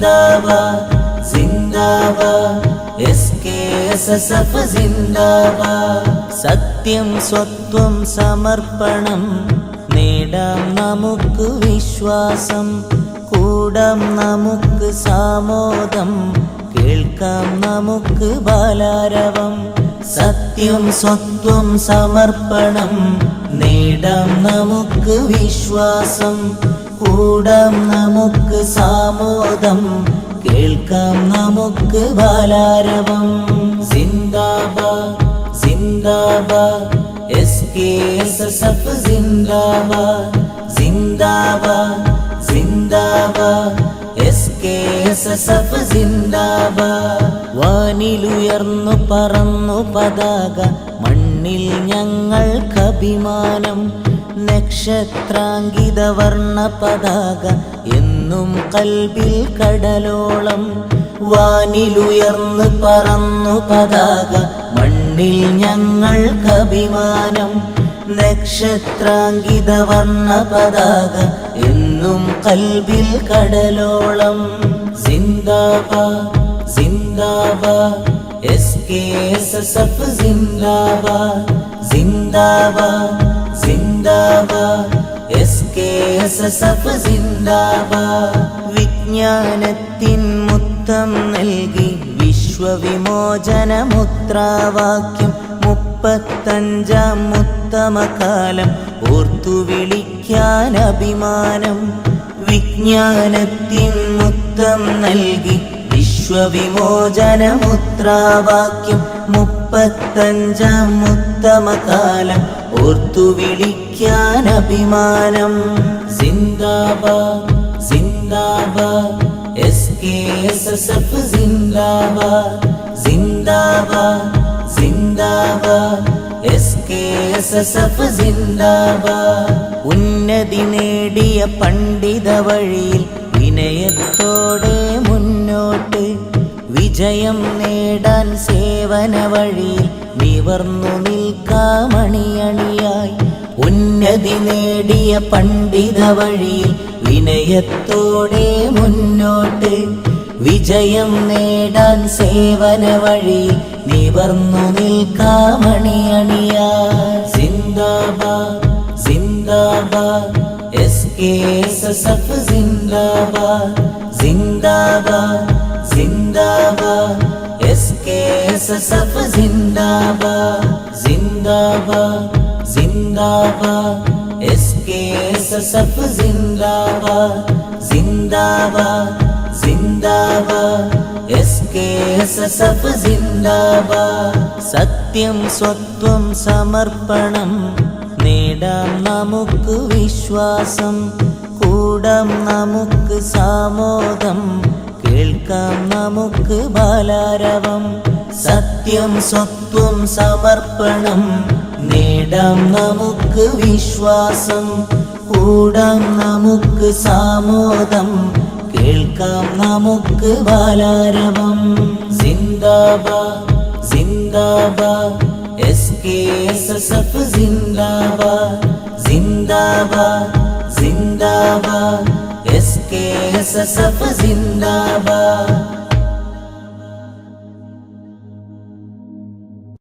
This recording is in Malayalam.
സിന്ദാബാദ് സിന്ദാബാദ് എസ് കെ എസ് എസ് സത്യം സ്വത്വം സമർപ്പണം നേടാം നമുക്ക് വിശ്വാസം കൂടാം നമുക്ക് സാമോദം കേൾക്കാം നമുക്ക് ബാലാരവം. സത്യം സ്വത്വം സമർപ്പണം നേടാം നമുക്ക് വിശ്വാസം കൂടാം നമുക്ക് സാമോദം നമുക്ക് ബാലാരവം. സിന്ദാബാദ് സിന്ദാബാദ്. S K S S F സിന്ദാബാദ്. സിന്ദാബാദ് സിന്ദാബാദ്. S K S S F വാനിലുയർന്നു പറന്നു പതാക മണ്ണിൽ ഞങ്ങൾക്കഭിമാനം നക്ഷത്രാങ്കിത വർണ പതാക എന്നും കൽവിൽ കടലോളം. വാനിലുയർന്നു പറന്നു പതാക. മണ്ണിൽ ഞങ്ങൾക്കഭിമാനം നക്ഷത്രാങ്കിത വർണ പതാക. എന്നും കൽവിൽ കടലോളം. സിന്ദാബാദ് സിന്ദാബാദ് S K S S F സിന്ദാബാദ് സിന്ദാബാദ് സിന്ദാബാദ് S K S S F സിന്ദാബാദ് വിജ്ഞാനത്തിൻ മുത്തം നൽകി വിശ്വവിമോചന മുദ്രാവാക്യം മുപ്പത്തഞ്ചാം മുത്തമകാലം ഓർത്തു വിളിക്കാൻ അഭിമാനം വിജ്ഞാനത്തിൻ മുത്തം നൽകി വിശ്വവിമോചന മുദ്രാവാക്യം മുപ്പത്തഞ്ചാം മുത്തമകാലം ഓർത്തു വിളിക്കാൻ അഭിമാനം. സിന്ദാബാദ് സിന്ദാബാദ് S K S S F സിന്ദാബാദ് സിന്ദാബാദ് സിന്ദാബാദ് S K S S F സിന്ദാബാദ് ഉന്നതി നേടിയ പണ്ഡിത വഴിയിൽ വിനയത്തോടെ മുന്നോട്ട് വിജയം നേടാൻ സേവന വഴിയിൽ നിവർന്നു നിൽക്കാമണിയണിയായി ഉന്നതി നേടിയ പണ്ഡിത വഴിയിൽ വിനയത്തോടെ മുന്നോട്ട് വിജയം നേടാൻ സേവന വഴി നിവർന്നു നിൽക്കാമണിയണിയാ സിന്ദാബാദ് സിന്ദാബാദ് എസ് കെ എസ് എഫ് സിന്ദാബാദ്. സിന്ദാബാദ് സിന്ദാബാദ് S K S F S K S S F സിന്ദാബാദ് സിന്ദാബാദ് സിന്ദാബാദ് S K S S F സിന്ദാബാദ് സത്യം സ്വത്വം സമർപ്പണം നേടാം നമുക്ക് വിശ്വാസം കൂടാം നമുക്ക് സാമോദം കേൾക്കാം നമുക്ക് ബാലാരവം സത്യം സ്വത്വം സമർപ്പണം നേടാം നമുക്ക് വിശ്വാസം കൂടാം നമുക്ക് സാമോദം കേൾക്കാം നമുക്ക് ബാലാരവം. സിന്ദാബാദ് സിന്ദാബാദ് S K S S F സിന്ദാബാദ് സിന്ദാബാദ് സിന്ദാബാദ് S K S S F സിന്ദാബാദ്.